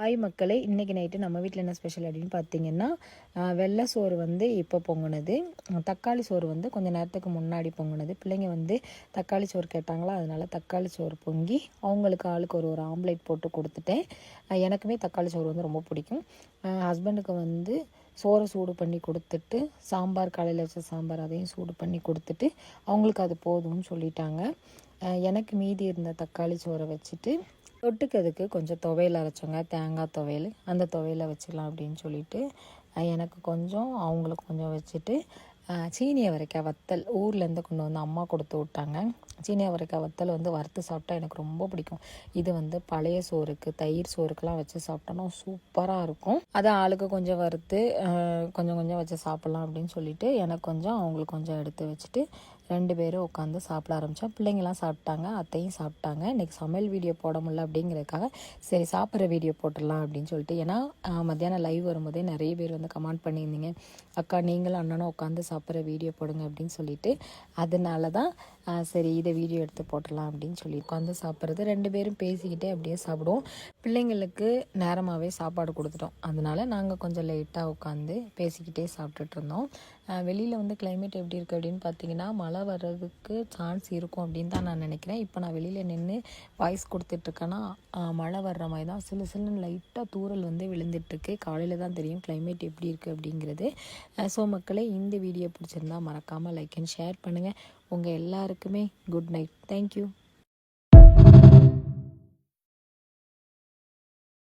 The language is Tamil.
ஹாய் மக்களே இன்றைக்கி நைட்டு நம்ம வீட்டில் என்ன ஸ்பெஷல் அப்படின்னு பார்த்தீங்கன்னா வெள்ளை சோறு வந்து இப்போ பொங்குனது. தக்காளி சோறு வந்து கொஞ்சம் நேரத்துக்கு முன்னாடி பொங்குனது. பிள்ளைங்க வந்து தக்காளி சோறு கேட்டாங்களா அதனால் தக்காளி சோறு பொங்கி அவங்களுக்கு ஆளுக்கு ஒரு ஒரு ஆம்லேட் போட்டு கொடுத்துட்டேன். எனக்குமே தக்காளி சோறு வந்து ரொம்ப பிடிக்கும். ஹஸ்பண்டுக்கு வந்து சோறை சூடு பண்ணி கொடுத்துட்டு சாம்பார் காலையில் வச்ச சாம்பார் அதையும் சூடு பண்ணி கொடுத்துட்டு அவங்களுக்கு அது போதும்னு சொல்லிட்டாங்க. எனக்கு மீதி இருந்த தக்காளி சோறை வச்சுட்டு தொட்டுக்கிறதுக்கு கொஞ்சம் துவையல் அரைச்சோங்க. தேங்காய் துவையல். அந்த துவையலை வச்சுக்கலாம் அப்படின்னு சொல்லிட்டு எனக்கு கொஞ்சம் அவங்களுக்கு கொஞ்சம் வச்சுட்டு அஹ் சீனி அவரைக்காய் வத்தல் ஊர்லேருந்து கொண்டு வந்து அம்மா கொடுத்து விட்டாங்க. சீனி அவரைக்காய் வத்தல் வந்து வறுத்து சாப்பிட்டா எனக்கு ரொம்ப பிடிக்கும். இது வந்து பழைய சோறுக்கு தயிர் சோறுக்கெலாம் வச்சு சாப்பிட்டோன்னா சூப்பராக இருக்கும். அதை ஆளுக்கு கொஞ்சம் வறுத்து கொஞ்சம் கொஞ்சம் வச்சு சாப்பிட்லாம் அப்படின்னு சொல்லிட்டு எனக்கு கொஞ்சம் அவங்களுக்கு கொஞ்சம் எடுத்து வச்சுட்டு ரெண்டு பேரும் உட்காந்து சாப்பிட ஆரம்பித்தோம் பிள்ளைங்களாம் சாப்பிட்டாங்க அத்தையும் சாப்பிட்டாங்க. இன்றைக்கி சமையல் வீடியோ போட முடியல அப்படிங்கிறதுக்காக சரி சாப்பிட்ற வீடியோ போட்டுடலாம் அப்படின்னு சொல்லிட்டு ஏன்னா மத்தியானம் லைவ் வரும்போதே நிறைய பேர் வந்து கமெண்ட் பண்ணியிருந்தீங்க. அக்கா நீங்களும் அண்ணனும் உட்காந்து சாப்பிட்ற வீடியோ போடுங்க அப்படின்னு சொல்லிட்டு அதனால தான் சரி இதை வீடியோ எடுத்து போட்டுடலாம் அப்படின்னு சொல்லி உட்காந்து சாப்பிட்றது. ரெண்டு பேரும் பேசிக்கிட்டே அப்படியே சாப்பிடுவோம். பிள்ளைங்களுக்கு நேரமாகவே சாப்பாடு கொடுத்துட்டோம். அதனால நாங்கள் கொஞ்சம் லேட்டாக உட்காந்து பேசிக்கிட்டே சாப்பிட்டுட்டு இருந்தோம். வெளியில் வந்து கிளைமேட் எப்படி இருக்குது அப்படின்னு பார்த்தீங்கன்னா மழை வர்றதுக்கு சான்ஸ் இருக்கும் அப்படின்னு தான் நான் நினைக்கிறேன். இப்போ நான் வெளியில் நின்று வாய்ஸ் கொடுத்துட்ருக்கேன்னா மழை வர்ற மாதிரி தான். சில சிலுன்னு லைட்டாக தூறல் வந்து விழுந்துட்டுருக்கு காலையில் தான் தெரியும் கிளைமேட் எப்படி இருக்குது அப்படிங்கிறது. ஸோ மக்களே இந்த வீடியோ பிடிச்சிருந்தா மறக்காமல் லைக் அண்ட் ஷேர் பண்ணுங்கள் உங்கள் எல்லாருக்குமே குட் நைட் தேங்க்யூ